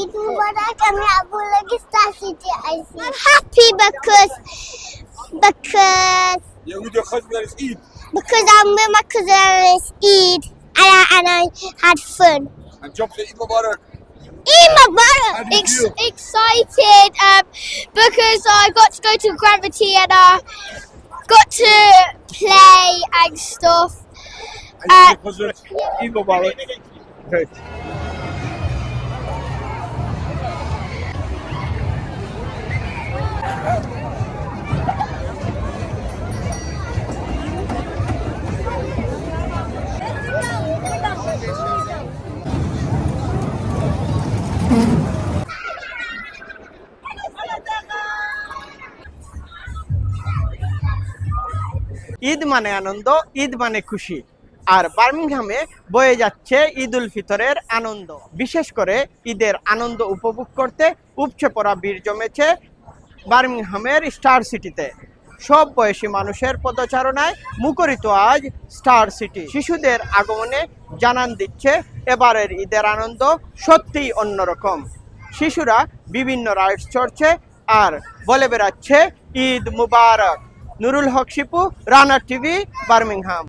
ঈদ মুবারক আমি আবু লাগি star city IC I'm happy because because Yeah, with your cousin that is Eid. because I'm with my cousin and it's Eid and I, and I had fun. And jump to Eid Mubarak. Eid Mubarak! How do you Ex- feel? excited um, because I got to go to Gravity and I got to play and stuff. And Uh, your cousin Eid Mubarak. Okay. Eid মানে আনন্দ, ঈদ মানে খুশি। আর বার্মিংহামে বয়ে যাচ্ছে ঈদ উল ফিতরের আনন্দ। বিশেষ করে ঈদের আনন্দ উপভোগ করতে উপচে পড়া বীর জমেছে বার্মিংহামের স্টার সিটিতে। সব বয়সী মানুষের পদচারণায় মুখরিত আজ স্টার সিটি। শিশুদের আগমনে জানান দিচ্ছে, এবারের ঈদের আনন্দ সত্যিই অন্যরকম। শিশুরা বিভিন্ন রাইডস চড়ছে আর বলে বেড়াচ্ছে ঈদ মুবারক। Nurul Haque Shipu Rana TV Birmingham.